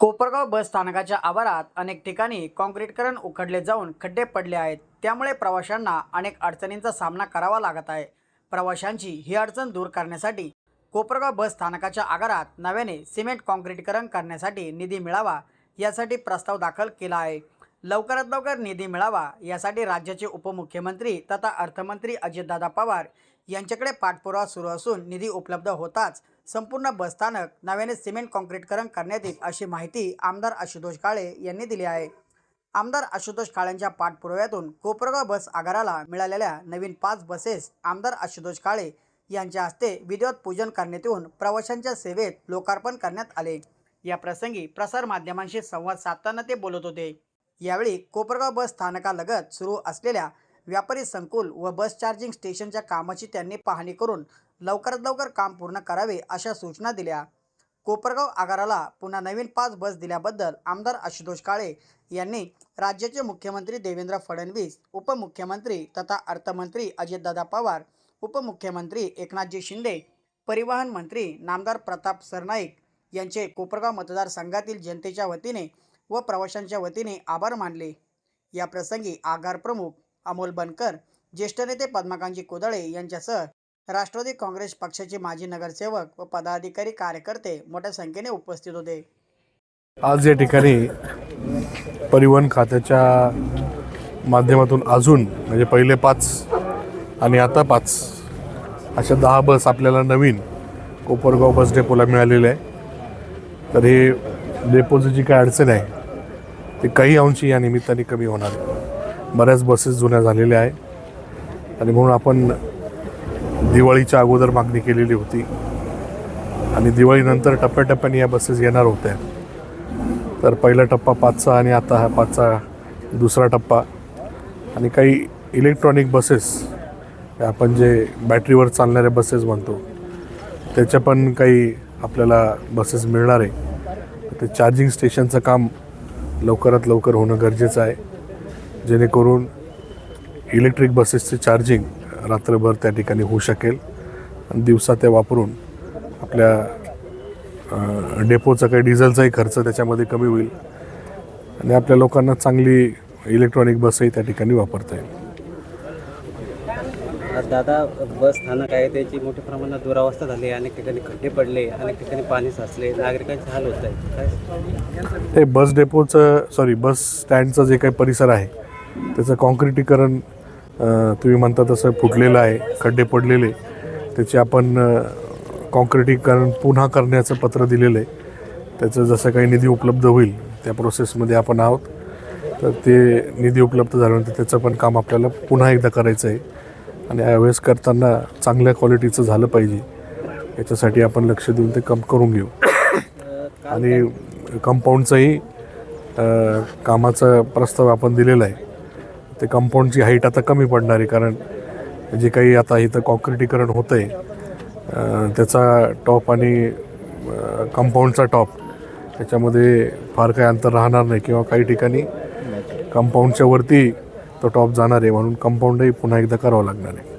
कोपरगाव बस स्थानकाच्या आवारात अनेक ठिकाणी काँक्रीटकरण उखडले जाऊन खड्डे पडले आहेत. त्यामुळे प्रवाशांना अनेक अडचणींचा सामना करावा लागत आहे. प्रवाशांची ही अडचण दूर करण्यासाठी कोपरगाव बस स्थानकाच्या आगारात नव्याने सिमेंट काँक्रीटकरण करण्यासाठी निधी मिळावा यासाठी प्रस्ताव दाखल केला आहे. लवकरात लवकर निधी मिळावा यासाठी राज्याचे उपमुख्यमंत्री तथा अर्थमंत्री अजितदादा पवार यांच्याकडे पाठपुरावा सुरू असून निधी उपलब्ध होताच संपूर्ण बसस्थानक नव्याने सिमेंट काँक्रीटकरण करण्यात येईल अशी माहिती आमदार आशुतोष काळे यांनी दिली आहे. आमदार आशुतोष काळेंच्या पाठपुराव्यातून कोपरगाव बस आगाराला मिळालेल्या नवीन पाच बसेस आमदार आशुतोष काळे यांच्या हस्ते विधिवत पूजन करण्यात येऊन प्रवाशांच्या सेवेत लोकार्पण करण्यात आले. या प्रसंगी प्रसारमाध्यमांशी संवाद साधताना ते बोलत होते. यावेळी कोपरगाव बस स्थानकालगत सुरू असलेल्या व्यापारी संकुल व बस चार्जिंग स्टेशनच्या कामाची त्यांनी पाहणी करून लवकरात लवकर काम पूर्ण करावे अशा सूचना दिल्या. कोपरगाव आगाराला पुन्हा नवीन पाच बस दिल्याबद्दल आमदार आशुतोष काळे यांनी राज्याचे मुख्यमंत्री देवेंद्र फडणवीस उपमुख्यमंत्री तथा अर्थमंत्री अजितदादा पवार उपमुख्यमंत्री एकनाथजी शिंदे परिवहन मंत्री नामदार प्रताप सरनाईक यांचे कोपरगाव मतदारसंघातील जनतेच्या वतीने व प्रवाशांच्या वतीने आभार मानले. या प्रसंगी आगार प्रमुख अमोल बनकर ज्येष्ठ नेते पद्माकांजी कोदळे यांच्यासह राष्ट्रवादी काँग्रेस पक्षाचे माजी नगरसेवक व पदाधिकारी कार्यकर्ते मोठ्या संख्येने उपस्थित होते. आज या ठिकाणी परिवहन खात्याच्या माध्यमातून अजून म्हणजे पहिले पाच आणि आता पाच अशा दहा बस आपल्याला नवीन कोपरगाव बस डेपोला मिळालेलं आहे तर हे डेपोचं जी काय अडचण आहे? ते काही अंशी या निमित्ताने कमी होणार आहे. बऱ्याच बसेस जुन्या झालेल्या आहे आणि म्हणून आपण दिवाळीच्या अगोदर मागणी केलेली होती. आणि दिवाळीनंतर टप्प्याटप्प्याने या बसेस येणार होत्या. तर पहिला टप्पा पाचचा आणि आता हा पाचचा दुसरा टप्पा. आणि काही इलेक्ट्रॉनिक बसेस आपण जे बॅटरीवर चालणाऱ्या बसेस म्हणतो त्याच्या पण काही आपल्याला बसेस मिळणार आहे. ते चार्जिंग स्टेशनचं काम लवकरात लवकर होणं गरजेचं आहे. जेणेकरून इलेक्ट्रिक बसेसचे चार्जिंग रात्रभर त्या ठिकाणी होऊ शकेल. आणि दिवसा ते वापरून आपल्या डेपोचा काही डिझेलचाही खर्च त्याच्यामध्ये कमी होईल. आणि आपल्या लोकांना चांगली इलेक्ट्रॉनिक बसही त्या ठिकाणी वापरता येईल. दादा बस स्थानक आहे त्याची मोठ्या प्रमाणात दुरावस्था झाली अनेक ठिकाणी खड्डे पडले अनेक ठिकाणी पाणी साचले नागरिकांचे हाल होत आहेत. काय? ते बस डेपोचं सॉरी बस स्टँडचं जे काही परिसर आहे त्याचं कॉन्क्रिटीकरण तुम्ही म्हणता तसं फुटलेलं आहे खड्डे पडलेले त्याचे आपण कॉन्क्रिटीकरण पुन्हा करण्याचं पत्र दिलेलं आहे. त्याचं जसं काही निधी उपलब्ध होईल त्या प्रोसेसमध्ये आपण आहोत. तर ते निधी उपलब्ध झाल्यानंतर त्याचं पण काम आपल्याला पुन्हा एकदा करायचं आहे. आणि ॲवेळेस करताना चांगल्या क्वालिटीचं झालं पाहिजे. याच्यासाठी आपण लक्ष देऊन ते कम करून घेऊ. आणि कंपाऊंडचंही कामाचा प्रस्ताव आपण दिलेला आहे. ते कंपाऊंडची हाईट आता कमी पडणार आहे कारण जे काही आता इथं कॉन्क्रिटीकरण होतं आहे त्याचा टॉप आणि कंपाऊंडचा टॉप त्याच्यामध्ये फार काही अंतर राहणार नाही किंवा काही ठिकाणी कंपाऊंडच्या वरती तो टॉप जाणार आहे म्हणून कंपाऊंडही पुन्हा एकदा करावं लागणार आहे.